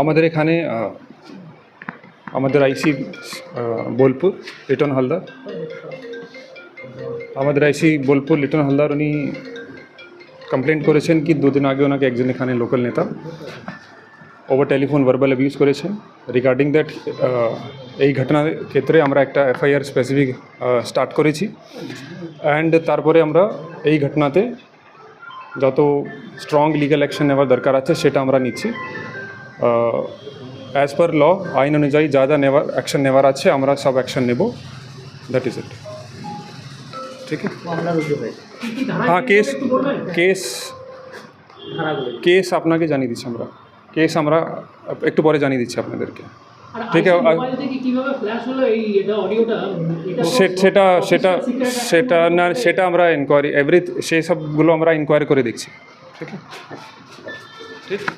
আমাদের এখানে আমাদের আইসি বোলপুর, লিটন হালদার। আমাদের আইসি বোলপুর, লিটন হালদার উনি কমপ্লেন করেছেন কি দুদিন আগে ওনাকে একজন এখানে লোকাল নেতা ওভার টেলিফোন ভার্বাল অ্যাবিউজ করেছেন। রিগার্ডিং দ্যাট এই ঘটনার ক্ষেত্রে আমরা একটা এফআইআর স্পেসিফিক স্টার্ট করেছি। অ্যান্ড তারপরে আমরা এই ঘটনাতে যত স্ট্রং লিগ্যাল অ্যাকশন নেওয়ার দরকার আছে সেটা আমরা নিচ্ছি। অ্যাজ পার ল আইন অনুযায়ী যা যা নেওয়ার অ্যাকশন নেওয়ার আছে আমরা সব অ্যাকশন নেব। দ্যাট ইজ ইট ঠিক হ্যাঁ কেস কেস কেস আপনাকে জানিয়ে দিচ্ছি আমরা। কেস আমরা একটু পরে জানিয়ে দিচ্ছি আপনাদেরকে। ঠিক আছে, থেকে কীভাবে ফ্ল্যাশ হলো এই এটা অডিওটা এটা সে- সেটা সেটা সেটা না সেটা আমরা ইনকোয়ারি এভরি সেই সবগুলো আমরা ইনকোয়ারি করে দেখছি। ঠিক আছে? ঠিক।